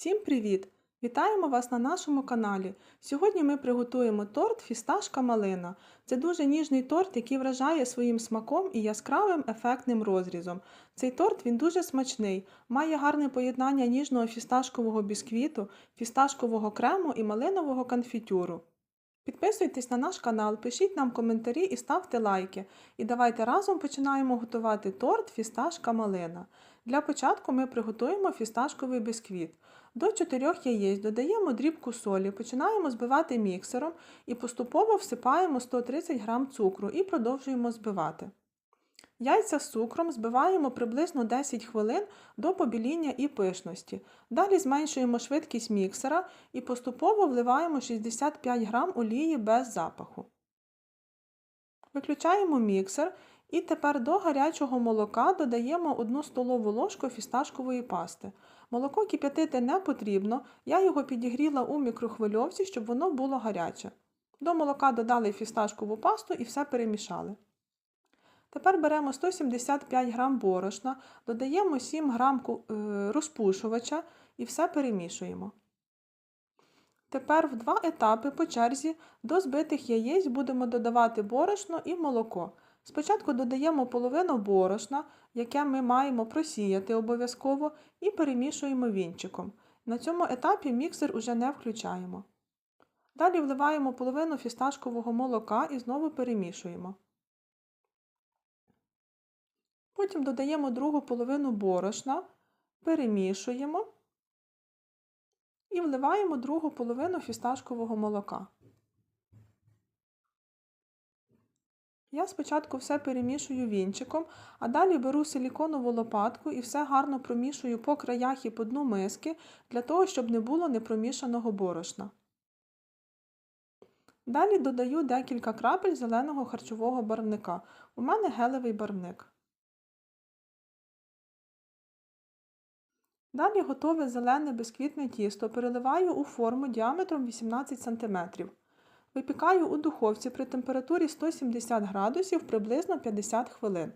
Всім привіт! Вітаємо вас на нашому каналі. Сьогодні ми приготуємо торт фісташка малина. Це дуже ніжний торт, який вражає своїм смаком і яскравим ефектним розрізом. Цей торт він дуже смачний, має гарне поєднання ніжного фісташкового бісквіту, фісташкового крему і малинового конфітюру. Підписуйтесь на наш канал, пишіть нам коментарі і ставте лайки. І давайте разом починаємо готувати торт фісташка малина. Для початку ми приготуємо фісташковий бісквіт. До 4 яєць додаємо дрібку солі, починаємо збивати міксером і поступово всипаємо 130 г цукру і продовжуємо збивати. Яйця з цукром збиваємо приблизно 10 хвилин до побіління і пишності. Далі зменшуємо швидкість міксера і поступово вливаємо 65 г олії без запаху. Виключаємо міксер і тепер до гарячого молока додаємо 1 столову ложку фісташкової пасти. Молоко кип'ятити не потрібно, я його підігріла у мікрохвильовці, щоб воно було гаряче. До молока додали фісташкову пасту і все перемішали. Тепер беремо 175 г борошна, додаємо 7 г розпушувача і все перемішуємо. Тепер в два етапи по черзі до збитих яєць будемо додавати борошно і молоко. Спочатку додаємо половину борошна, яке ми маємо просіяти обов'язково, і перемішуємо вінчиком. На цьому етапі міксер уже не включаємо. Далі вливаємо половину фісташкового молока і знову перемішуємо. Потім додаємо другу половину борошна, перемішуємо і вливаємо другу половину фісташкового молока. Я спочатку все перемішую вінчиком, а далі беру силіконову лопатку і все гарно промішую по краях і по дну миски, для того, щоб не було непромішаного борошна. Далі додаю декілька крапель зеленого харчового барвника. У мене гелевий барвник. Далі готове зелене бисквітне тісто переливаю у форму діаметром 18 см. Випікаю у духовці при температурі 170 градусів приблизно 50 хвилин.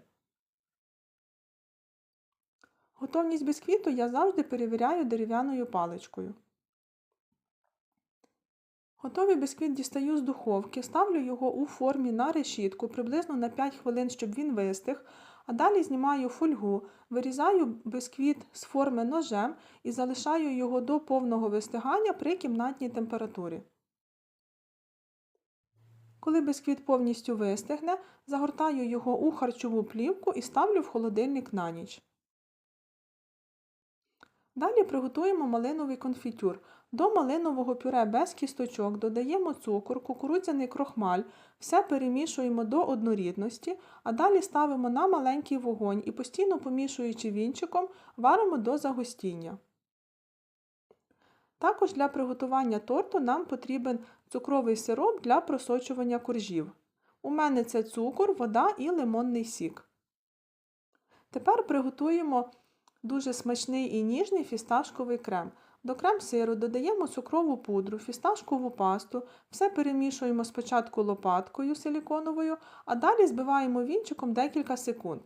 Готовність бісквіту я завжди перевіряю дерев'яною паличкою. Готовий бісквіт дістаю з духовки, ставлю його у формі на решітку приблизно на 5 хвилин, щоб він вистиг, а далі знімаю фольгу, вирізаю бісквіт з форми ножем і залишаю його до повного вистигання при кімнатній температурі. Коли бісквіт повністю вистигне, загортаю його у харчову плівку і ставлю в холодильник на ніч. Далі приготуємо малиновий конфітюр. До малинового пюре без кісточок додаємо цукор, кукурудзяний крохмаль, все перемішуємо до однорідності, а далі ставимо на маленький вогонь і постійно помішуючи вінчиком, варимо до загустіння. Також для приготування торту нам потрібен цукровий сироп для просочування коржів. У мене це цукор, вода і лимонний сік. Тепер приготуємо дуже смачний і ніжний фісташковий крем. До крем-сиру додаємо цукрову пудру, фісташкову пасту, все перемішуємо спочатку лопаткою силіконовою, а далі збиваємо вінчиком декілька секунд.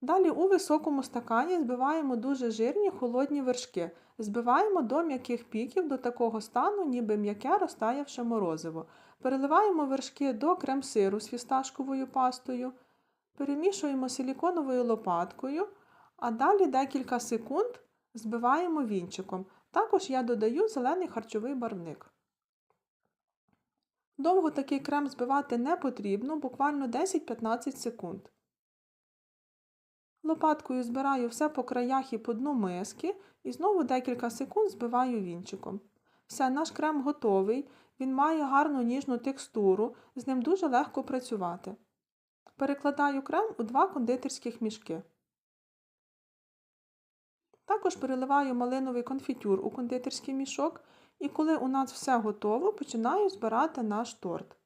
Далі у високому стакані збиваємо дуже жирні холодні вершки. Збиваємо до м'яких піків до такого стану, ніби м'яке розтаявше морозиво. Переливаємо вершки до крем-сиру з фісташковою пастою, перемішуємо силіконовою лопаткою, а далі декілька секунд збиваємо вінчиком. Також я додаю зелений харчовий барвник. Довго такий крем збивати не потрібно, буквально 10-15 секунд. Лопаткою збираю все по краях і по дну миски і знову декілька секунд збиваю вінчиком. Все, наш крем готовий, він має гарну ніжну текстуру, з ним дуже легко працювати. Перекладаю крем у два кондитерських мішки. Також переливаю малиновий конфітюр у кондитерський мішок, і коли у нас все готово, починаю збирати наш торт.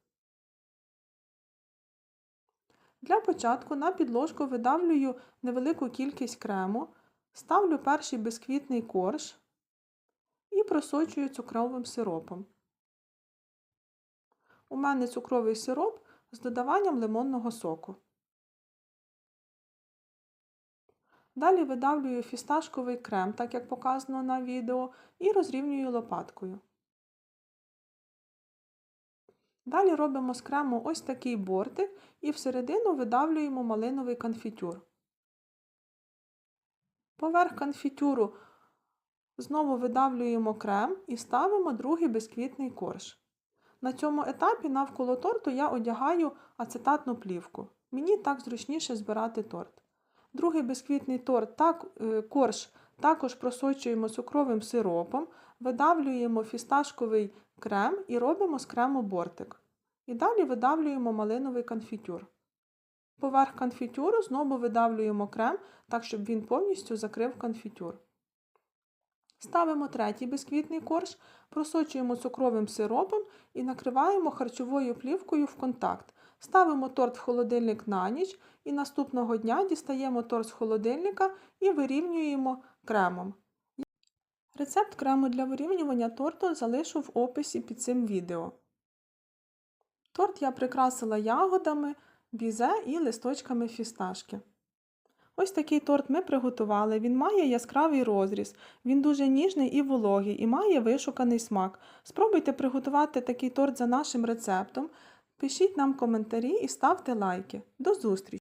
Для початку на підложку видавлюю невелику кількість крему, ставлю перший бисквітний корж і просочую цукровим сиропом. У мене цукровий сироп з додаванням лимонного соку. Далі видавлюю фісташковий крем, так як показано на відео, і розрівнюю лопаткою. Далі робимо з крему ось такий бортик і всередину видавлюємо малиновий конфітюр. Поверх конфітюру знову видавлюємо крем і ставимо другий бисквітний корж. На цьому етапі навколо торту я одягаю ацетатну плівку. Мені так зручніше збирати торт. Другий бисквітний торт так, е, корж також просочуємо цукровим сиропом, видавлюємо фісташковий крем і робимо з крему бортик. І далі видавлюємо малиновий конфітюр. Поверх конфітюру знову видавлюємо крем, так щоб він повністю закрив конфітюр. Ставимо третій бисквітний корж, просочуємо цукровим сиропом і накриваємо харчовою плівкою в контакт. Ставимо торт в холодильник на ніч і наступного дня дістаємо торт з холодильника і вирівнюємо кремом. Рецепт крему для вирівнювання торту залишу в описі під цим відео. Торт я прикрасила ягодами, бізе і листочками фісташки. Ось такий торт ми приготували. Він має яскравий розріз, він дуже ніжний і вологий і має вишуканий смак. Спробуйте приготувати такий торт за нашим рецептом. Пишіть нам коментарі і ставте лайки. До зустрічі!